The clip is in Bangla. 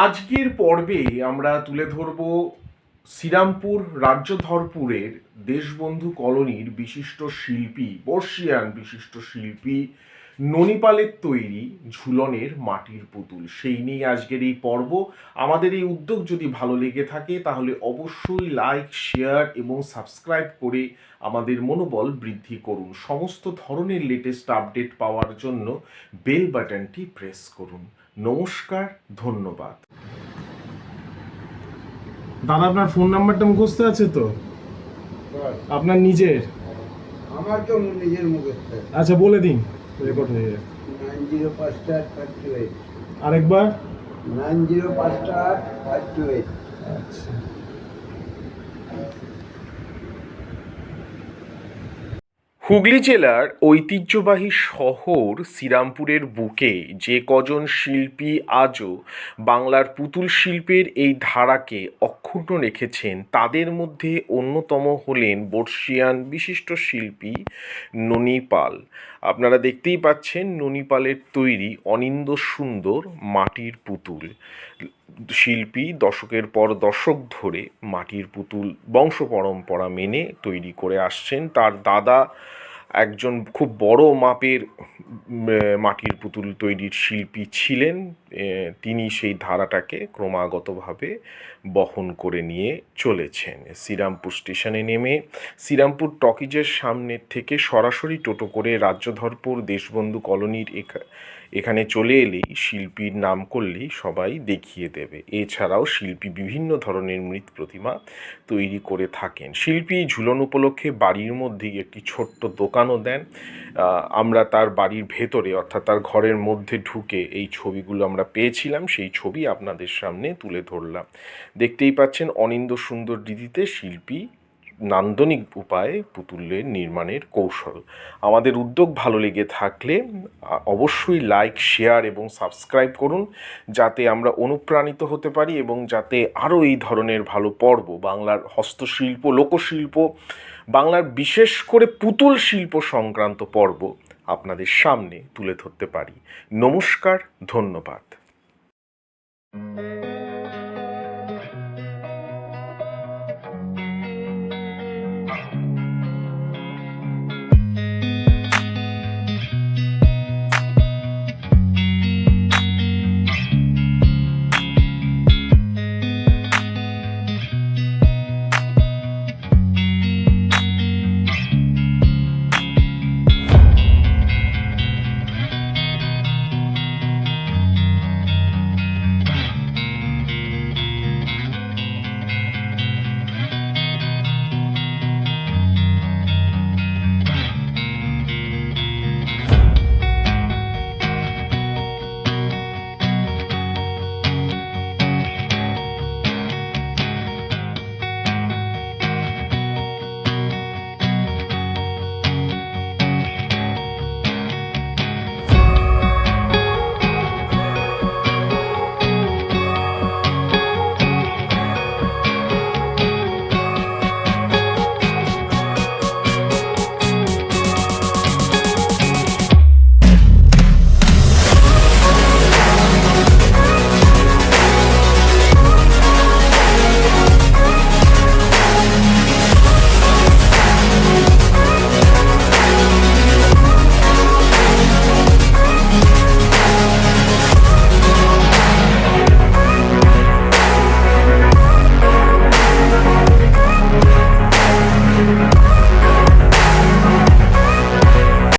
আজকের পর্বে আমরা তুলে ধরব শ্রীরামপুর রাজ্যধরপুরের দেশবন্ধু কলোনির বিশিষ্ট শিল্পী, বর্ষিয়ান বিশিষ্ট শিল্পী ননিপালের তৈরি ঝুলনের মাটির পুতুল। সেই নিয়ে আজকের এই পর্ব। আমাদের এই উদ্যোগ যদি ভালো লেগে থাকে, তাহলে অবশ্যই লাইক, শেয়ার এবং সাবস্ক্রাইব করে আমাদের মনোবল বৃদ্ধি করুন। সমস্ত ধরনের লেটেস্ট আপডেট পাওয়ার জন্য বেল বাটনটি প্রেস করুন। নমস্কার ধন্যবাদ। দাদা আপনার ফোন নাম্বারটা মুখস্থ আছে তো? আপনার নিজের? আমার তো নিজের মুখস্থ। আচ্ছা বলে দিন। রেকর্ড হয়ে যাবে। নাইন জিরো পাঁচটা আট ফাইভ টু এইট আরেকবার। নাইন জিরো পাঁচটা আট ফাইভ টু এইট আচ্ছা। হুগলি জেলার ঐতিহ্যবাহী শহর শ্রীরামপুরের বুকে যে কজন শিল্পী আজও বাংলার পুতুল শিল্পের এই ধারাকে অক্ষুণ্ণ রেখেছেন তাদের মধ্যে অন্যতম হলেন বর্ষিয়ান বিশিষ্ট শিল্পী ননী পাল। আপনারা দেখতেই পাচ্ছেন ননী পালের তৈরি অনিন্দ সুন্দর মাটির পুতুল। শিল্পী দশকের পর দশক ধরে মাটির পুতুল বংশ পরম্পরা মেনে তৈরি করে আসছেন। তার দাদা একজন খুব বড় মাপের মাটির পুতুল তৈরির শিল্পী ছিলেন। তিনি সেই ধারাটাকে ক্রমাগতভাবে বহন করে নিয়ে চলেছেন। শ্রীরামপুর স্টেশনে নেমে শ্রীরামপুর টকিজের সামনের থেকে সরাসরি টোটো করে রাজ্যধরপুর দেশবন্ধু কলোনির এখানে চলে এলেই শিল্পীর নাম করলেই সবাই দেখিয়ে দেবে। এছাড়াও শিল্পী বিভিন্ন ধরনের মৃৎ প্রতিমা তৈরি করে থাকেন। শিল্পী ঝুলন উপলক্ষে বাড়ির মধ্যেই একটি ছোট্ট দোকানও দেন। আমরা তার বাড়ির ভেতরে, অর্থাৎ তার ঘরের মধ্যে ঢুকে এই ছবিগুলো আমরা পেয়েছিলাম, সেই ছবি আপনাদের সামনে তুলে ধরলাম। দেখতেই পাচ্ছেন অনিন্দ সুন্দর রীতিতে শিল্পী নান্দনিক উপায়ে পুতুলের নির্মাণের কৌশল। আমাদের উদ্যোগ ভালো লেগে থাকলে অবশ্যই লাইক শেয়ার এবং সাবস্ক্রাইব করুন, যাতে আমরা অনুপ্রাণিত হতে পারি এবং যাতে আরও এই ধরনের ভালো পর্ব, বাংলার হস্তশিল্প, লোকশিল্প, বাংলার বিশেষ করে পুতুল শিল্প সংক্রান্ত পর্ব আপনাদের সামনে তুলে ধরতে পারি। নমস্কার, ধন্যবাদ।